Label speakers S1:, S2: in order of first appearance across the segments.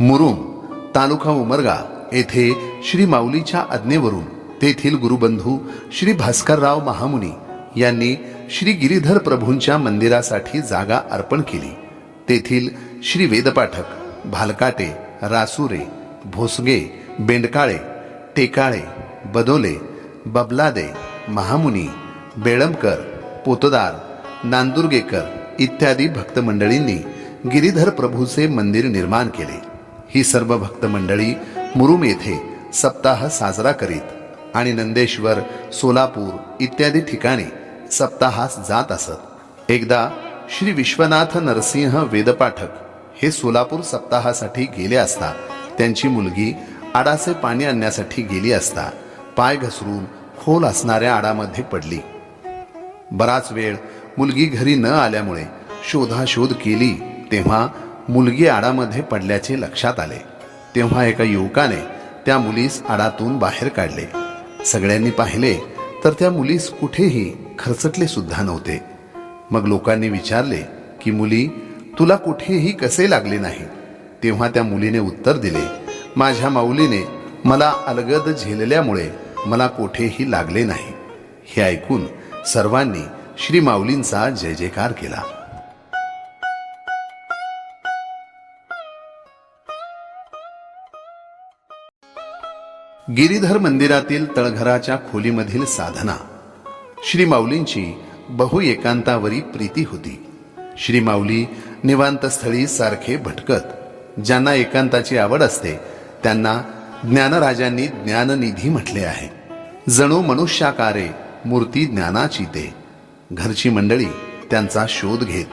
S1: मुरुम तालुका उमरगा येथे श्री माऊलीच्या आज्ञेवरून तेथील गुरुबंधू श्री भास्करराव महामुनी यांनी श्री गिरीधर प्रभूंच्या मंदिरासाठी जागा अर्पण केली. तेथील श्री वेदपाठक भालकाटे रासुरे भोसगे बेंडकाळे टेकाळे बदोले बबलादे महामुनी बेळमकर पोतदार नांदुर्गेकर इत्यादी भक्त मंडळींनी गिरीधर प्रभूचे मंदिर निर्माण केले. ही सर्व भक्त मंडळी मुरुम येथे सप्ताह साजरा करीत आणि नंदेश्वर सोलापूर इत्यादी ठिकाणी सप्ताहास जात असत. एकदा श्री विश्वनाथ नरसिंह वेदपाठक हे सोलापूर सप्ताहासाठी गेले असता त्यांची मुलगी आडाचे पाणी आणण्यासाठी गेली असता पाय घसरून खोल असणाऱ्या आडामध्ये पडली. बराच वेळ मुलगी घरी न आल्यामुळे शोधाशोध केली तेव्हा मुलगी आडामध्ये पडल्याचे लक्षात आले. तेव्हा एका युवकाने त्या मुलीस आडातून बाहेर काढले. सगळ्यांनी पाहिले तर त्या मुलीस कुठेही खरचटले सुद्धा नव्हते. मग लोकांनी विचारले की मुली तुला कुठेही कसे लागले नाही? तेव्हा त्या मुलीने उत्तर दिले माझ्या माऊलीने मला अलगद झेलल्यामुळे मला कोठेही लागले नाही. हे ऐकून सर्वांनी श्री माऊलींचा जय जयकार केला. गिरीधर मंदिरातील तळघराच्या खोलीमधील साधना. श्री माऊलींची बहु एकांतावरी प्रीती होती. श्री माऊली निवांतस्थळी सारखे भटकत ज्यांना एकांताची आवड असते त्यांना ज्ञानराजांनी ज्ञाननिधी म्हटले आहे. जणू मनुष्याकारे मूर्ती ज्ञानाची ते. घरची मंडळी त्यांचा शोध घेत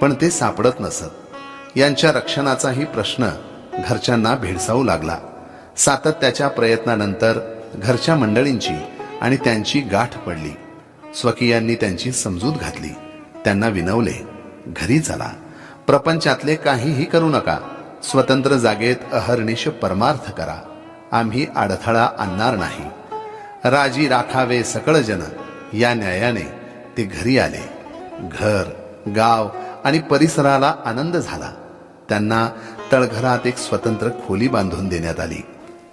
S1: पण ते सापडत नसत. यांच्या रक्षणाचाही प्रश्न घरच्यांना भेडसावू लागला. सातत्याच्या प्रयत्नानंतर घरच्या मंडळींची आणि त्यांची गाठ पडली. स्वकीयांनी त्यांची समजूत घातली. त्यांना विनवले घरी चला. प्रपंचातले काहीही करू नका. स्वतंत्र जागेत अहर्निश परमार्थ करा. आम्ही अडथळा आणणार नाही. राजी राखावे सकळ जन. या न्यायाने ते घरी आले. घर गाव आणि परिसराला आनंद झाला. त्यांना तळघरात एक स्वतंत्र खोली बांधून देण्यात आली.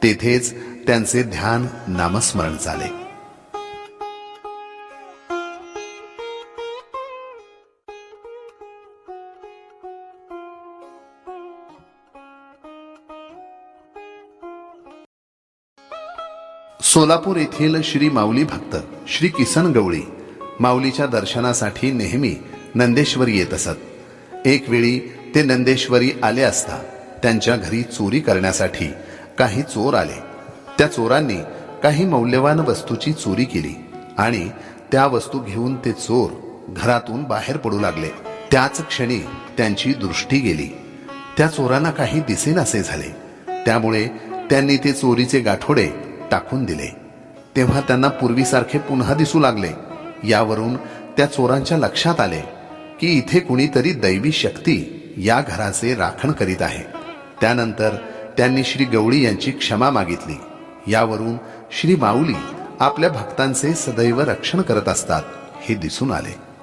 S1: तेथेच त्यांचे ध्यान नामस्मरण झाले. सोलापूर येथील श्री माऊली भक्त श्री किसन गवळी माऊलीच्या दर्शनासाठी नेहमी नंदेश्वरी येत असत. एक वेळी ते नंदेश्वरी आले असता त्यांच्या घरी चोरी करण्यासाठी काही चोर आले. त्या चोरांनी काही मौल्यवान वस्तूची चोरी केली आणि त्या वस्तू घेऊन ते चोर घरातून बाहेर पडू लागले. त्याच क्षणी त्यांची दृष्टी गेली. त्या चोरांना काही दिसेनासे झाले. त्यामुळे त्यांनी ते चोरीचे गाठोडे टाकून दिले. तेव्हा त्यांना पूर्वीसारखे पुन्हा दिसू लागले. यावरून त्या चोरांच्या लक्षात आले की इथे कुणीतरी दैवी शक्ती या घराचे राखण करीत आहे. त्यानंतर त्यांनी श्री गवळी यांची क्षमा मागितली. यावरून श्री माऊली आपल्या भक्तांचे सदैव रक्षण करत असतात हे दिसून आले.